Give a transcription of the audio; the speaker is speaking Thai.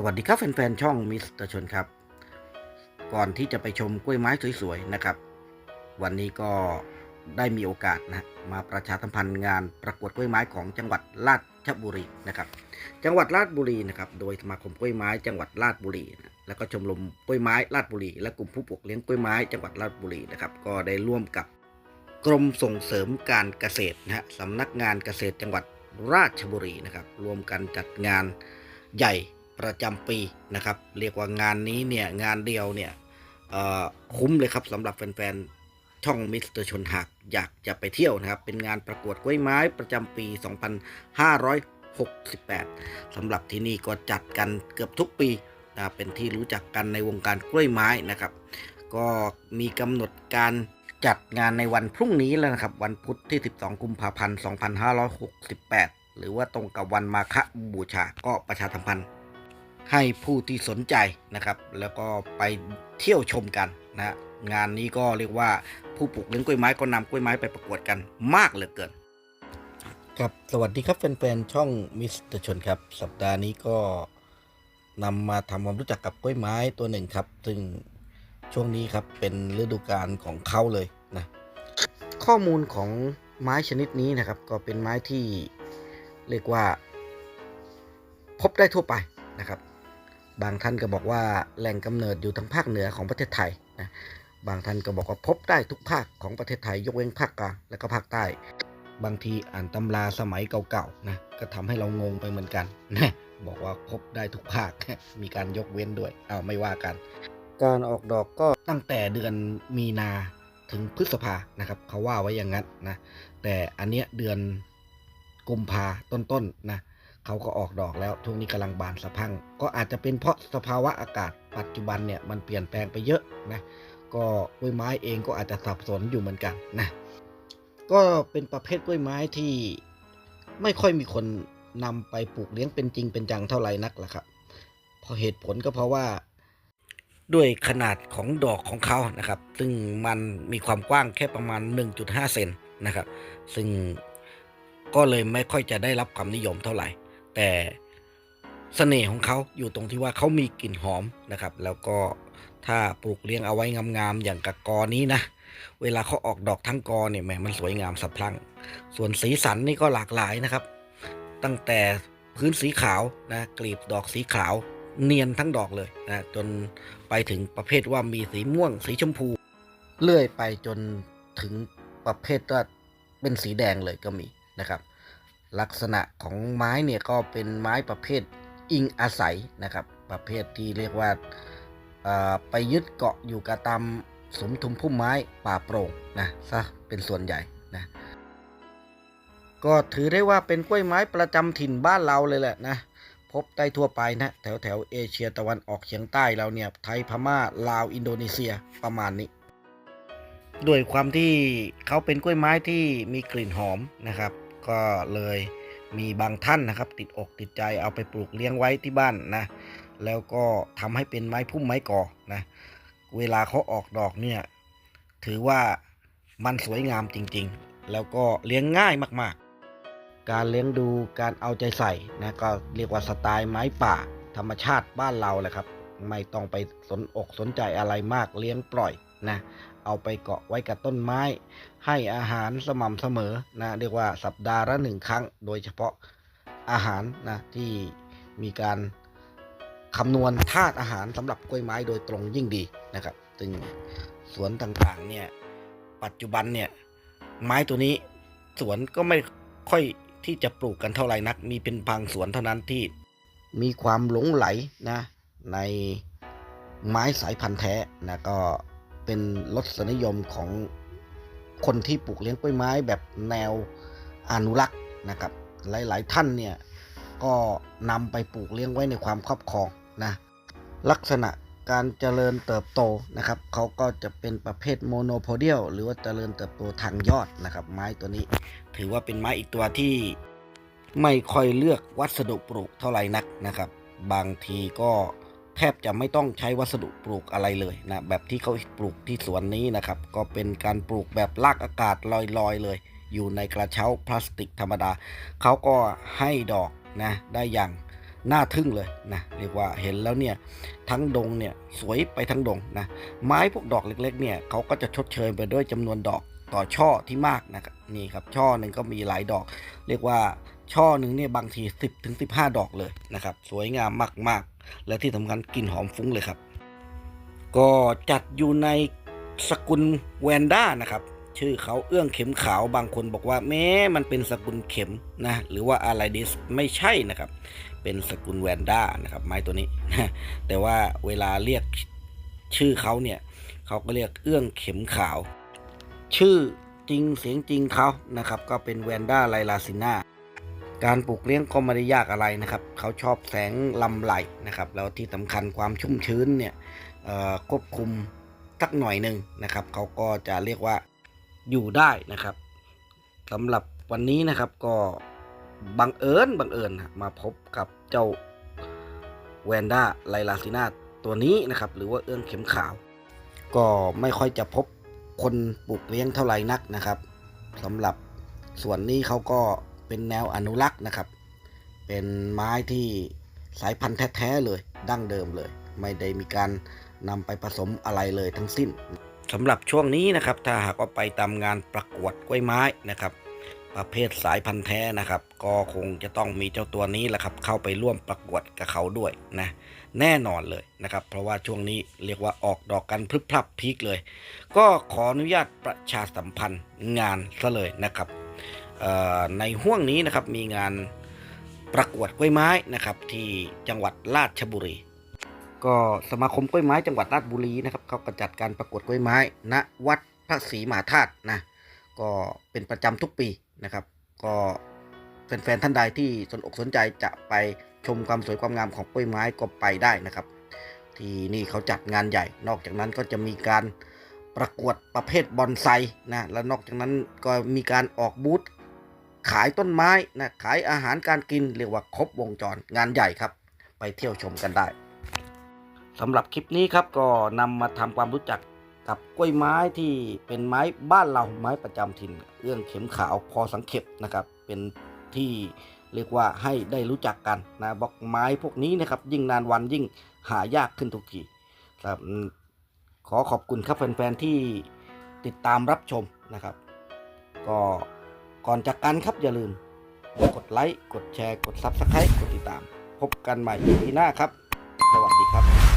สวัสดีครับแฟนๆ ช่องมิสเตอร์ชนครับ ก่อนที่จะไปชมกล้วยไม้สวยๆ นะครับ วันนี้ก็ได้มีโอกาสนะมาประชาสัมพันธ์งานประกวดกล้วยไม้ของจังหวัดราชบุรีนะครับ จังหวัดราชบุรีนะครับ โดยสมาคมกล้วยไม้ จังหวัดราชบุรีนะแล้วก็ชมรมกล้วยไม้ราชบุรี และกลุ่มผู้ปลูกเลี้ยงกล้วยไม้จังหวัดราชบุรีนะครับ ก็ได้ร่วมกับกรมส่งเสริมการเกษตรนะฮะสำนักงานเกษตรจังหวัดราชบุรีนะครับ รวมกันจัดงานใหญ่ ประจำปีนะครับ เรียกว่างานนี้เนี่ยงานเดียวเนี่ยคุ้มเลยครับสำหรับแฟนๆช่องมิสเตอร์ชนหักอยากจะไปเที่ยวนะครับ เป็นงานประกวดกล้วยไม้ประจำปี 2568 สำหรับที่นี่ก็จัดกันเกือบทุกปีนะเป็นที่รู้จักกันในวงการกล้วยไม้นะครับ ก็มีกำหนดการจัดงานในวันพรุ่งนี้แล้วนะครับ วันพุธที่ 12 กุมภาพันธ์ 2568 หรือว่าตรงกับวันมาฆบูชาก็ประชาสัมพันธ์ ให้ผู้ที่สนใจนะครับ แล้วก็ไปเที่ยวชมกันนะฮะงานนี้ก็เรียกว่าผู้ปลูกเลี้ยงกล้วยไม้ก็นำกล้วยไม้ไปประกวดกันมากเหลือเกินครับสวัสดีครับแฟนๆช่องมิสเตอร์ชนครับ สัปดาห์นี้ก็นำมาทำความรู้จักกับกล้วยไม้ตัวหนึ่งครับ ซึ่งช่วงนี้ครับเป็นฤดูกาลของเขาเลยนะข้อมูลของไม้ชนิดนี้นะครับ ก็เป็นไม้ที่เรียกว่า พบได้ทั่วไปนะครับ บางท่านก็บอกว่าแหล่งกำเนิดอยู่ทางภาคเหนือของประเทศไทยนะบางท่านก็บอกว่าพบได้ทุกภาคของประเทศไทยยกเว้นภาคกลางและก็ภาคใต้ บางทีอ่านตำราสมัยเก่าๆนะก็ทำให้เรางงไปเหมือนกันนะบอกว่าพบได้ทุกภาค มีการยกเว้นด้วยเอาไม่ว่ากัน การออกดอกก็ตั้งแต่เดือนมีนาถึงพฤษภานะครับเขาว่าไว้อย่างนั้นนะแต่อันเนี้ยเดือนกุมภาต้นๆนะ เขาก็ออกดอกแล้วช่งนี้กำลังบานสะพัง ก็อาจจะเป็นเพราะสภาวะอากาศ ปัจจุบันเนี่ยมันเปลี่ยนแปลงไปเยอะนะก็กล้วยไม้เองก็อาจจะสับสนอยู่เหมือนกันนะก็เป็นประเภทกล้วยไม้ที่ไม่ค่อยมีคนนำไปปลูกเลี้ยงเป็นจริงเป็นจังเท่าไหร่นักล่ะครับเพราะเหตุผลก็เพราะว่าด้วยขนาดของดอกของเขานะครับ ซึ่งมันมีความกว้างแค่ประมาณ 1.5 เซนนะครับ ซึ่งก็เลยไม่ค่อยจะได้รับความนิยมเท่าไหร่ แต่เสน่ห์ของเขาอยู่ตรงที่ว่าเขามีกลิ่นหอมนะครับ แล้วก็ถ้าปลูกเลี้ยงเอาไว้งามๆอย่างกะกอนี้นะเวลาเขาออกดอกทั้งกอเนี่ยแหมมันสวยงามสะพรั่งส่วนสีสันนี่ก็หลากหลายนะครับ ตั้งแต่พื้นสีขาวนะกลีบดอกสีขาวเนียนทั้งดอกเลยนะจนไปถึงประเภทว่ามีสีม่วง สีชมพู เลื่อยไปจนถึงประเภทว่าเป็นสีแดงเลยก็มีนะครับ ลักษณะของไม้เนี่ยก็เป็นไม้ประเภทอิงอาศัยนะครับ ประเภทที่เรียกว่าไปยึดเกาะอยู่กับตามสมทุมพุ่มไม้ป่าโปร่งนะซะเป็นส่วนใหญ่นะก็ถือได้ว่าเป็นกล้วยไม้ประจำถิ่นบ้านเราเลยแหละนะพบได้ทั่วไปนะแถวแถวเอเชียตะวันออกเฉียงใต้เราเนี่ยไทยพม่าลาวอินโดนีเซียประมาณนี้ ด้วยความที่เขาเป็นกล้วยไม้ที่มีกลิ่นหอมนะครับ ก็เลยมีบางท่านนะครับ ติดอกติดใจเอาไปปลูกเลี้ยงไว้ที่บ้านนะ แล้วก็ทำให้เป็นไม้พุ่มไม้ก่อนะ เวลาเขาออกดอกเนี่ย ถือว่ามันสวยงามจริงๆ แล้วก็เลี้ยงง่ายมากๆ การเลี้ยงดูการเอาใจใส่นะก็เรียกว่าสไตล์ไม้ป่าธรรมชาติบ้านเราแหละครับ ไม่ต้องไปสนอกสนใจอะไรมากเลี้ยงปล่อยนะเอาไปเกาะไว้กับต้นไม้ ให้อาหารสม่ำเสมอนะเรียกว่าสัปดาห์ละหนึ่งครั้ง โดยเฉพาะอาหารนะที่มีการคำนวณธาตุอาหารสำหรับกล้วยไม้โดยตรงยิ่งดีนะครับซึ่งสวนต่างๆเนี่ยปัจจุบันเนี่ยไม้ตัวนี้สวนก็ไม่ค่อยที่จะปลูกกันเท่าไหร่นัก มีเป็นบางสวนเท่านั้นที่มีความหลงไหลนะ ในไม้สายพันธุ์แท้นะก็เป็นรสนิยมของคนที่ปลูกเลี้ยงกล้วยไม้แบบแนวอนุรักษ์นะครับ หลาย ๆ ท่านเนี่ยก็นำไปปลูกเลี้ยงไว้ในความครอบครองนะลักษณะการเจริญเติบโตนะครับเขาก็จะเป็นประเภทโมโนโพเดียลหรือว่าเจริญเติบโตทางยอดนะครับ ไม้ตัวนี้ถือว่าเป็นไม้อีกตัวที่ไม่ค่อยเลือกวัสดุปลูกเท่าไหร่นักนะครับ บางทีก็ แทบจะไม่ต้องใช้วัสดุปลูกอะไรเลยนะแบบที่เขาปลูกที่สวนนี้นะครับ ก็เป็นการปลูกแบบลากอากาศลอยๆเลย อยู่ในกระเช้าพลาสติกธรรมดาเขาก็ให้ดอกนะได้อย่างน่าทึ่งเลยนะเรียกว่าเห็นแล้วเนี่ยทั้งดงเนี่ยสวยไปทั้งดงนะไม้พวกดอกเล็กๆเนี่ยเขาก็จะชดเชยไปด้วยจำนวนดอกต่อช่อที่มากนะครับนี่ครับช่อหนึ่งก็มีหลายดอก เรียกว่าช่อหนึ่งเนี่ยบางที 10ถึง15 ดอกเลยนะครับ สวยงามมากๆ และที่สำคัญกลิ่นหอมฟุ้งเลยครับ ก็จัดอยู่ในสกุลแวนด้านะครับ ชื่อเขาเอื้องเข็มขาวบางคนบอกว่าแม้มันเป็นสกุลเข็มนะหรือว่าอะไรดิสไม่ใช่นะครับ เป็นสกุลแวนด้านะครับ ไม้ตัวนี้แต่ว่าเวลาเรียกชื่อเขาเนี่ยเขาก็เรียกเอื้องเข็มขาว ชื่อจริงเสียงจริงเขานะครับ ก็เป็นแวนด้าไลลาซิน่า การปลูกเลี้ยงก็ไม่ได้ยากอะไรนะครับ เขาชอบแสงลำไหลนะครับ แล้วที่สำคัญความชุ่มชื้นเนี่ยควบคุมสักหน่อยหนึ่งนะครับ เขาก็จะเรียกว่าอยู่ได้นะครับสำหรับวันนี้นะครับก็บังเอิญบังเอิญมาพบกับเจ้าแวนด้าไลลาซินาตัวนี้นะครับ หรือว่าเอื้องเข็มขาว ก็ไม่ค่อยจะพบคนปลูกเลี้ยงเท่าไหร่นักนะครับสำหรับส่วนนี้เขาก็ เป็นแนวอนุรักษ์นะครับ เป็นไม้ที่สายพันธุ์แท้ๆเลย ดั้งเดิมเลย ไม่ได้มีการนำไปผสมอะไรเลยทั้งสิ้นสำหรับช่วงนี้นะครับ ถ้าหากว่าไปตามงานประกวดกล้วยไม้นะครับ ประเภทสายพันธุ์แท้นะครับ ก็คงจะต้องมีเจ้าตัวนี้แหละครับ เข้าไปร่วมประกวดกับเขาด้วยนะแน่นอนเลยนะครับ เพราะว่าช่วงนี้เรียกว่าออกดอกกันพรึบพรับพีคเลย ก็ขออนุญาตประชาสัมพันธ์งานซะเลยนะครับ ในห่วงนี้นะครับมีงานประกวดกล้วยไม้นะครับที่จังหวัดราชบุรี ก็สมาคมกล้วยไม้จังหวัดราชบุรีนะครับเขาก็จัดการประกวดกล้วยไม้ณวัดพระศรีมหาธาตุนะก็เป็นประจำทุกปีนะครับ ก็แฟนๆท่านใดที่สนอกสนใจจะไปชมความสวยความงามของกล้วยไม้ก็ไปได้นะครับ ที่นี่เขาจัดงานใหญ่ นอกจากนั้นก็จะมีการประกวดประเภทบอนไซนะและนอกจากนั้นก็มีการออกบูธ ขายต้นไม้นะขายอาหารการกินเรียกว่าครบวงจรงานใหญ่ครับ ไปเที่ยวชมกันได้สำหรับคลิปนี้ครับก็นำมาทำความรู้จักกับกล้วยไม้ที่เป็นไม้บ้านเราไม้ประจำถิ่นเอื้องเข็มขาวพอสังเขปนะครับ เป็นที่เรียกว่าให้ได้รู้จักกันนะบอกไม้พวกนี้นะครับ ยิ่งนานวันยิ่งหายากขึ้นทุกทีครับขอขอบคุณครับแฟนๆที่ติดตามรับชมนะครับ ก็ ก่อนจากกันครับอย่าลืม กดไลค์ กดแชร์ กด Subscribe กดติดตาม พบกันใหม่ปีหน้าครับ สวัสดีครับ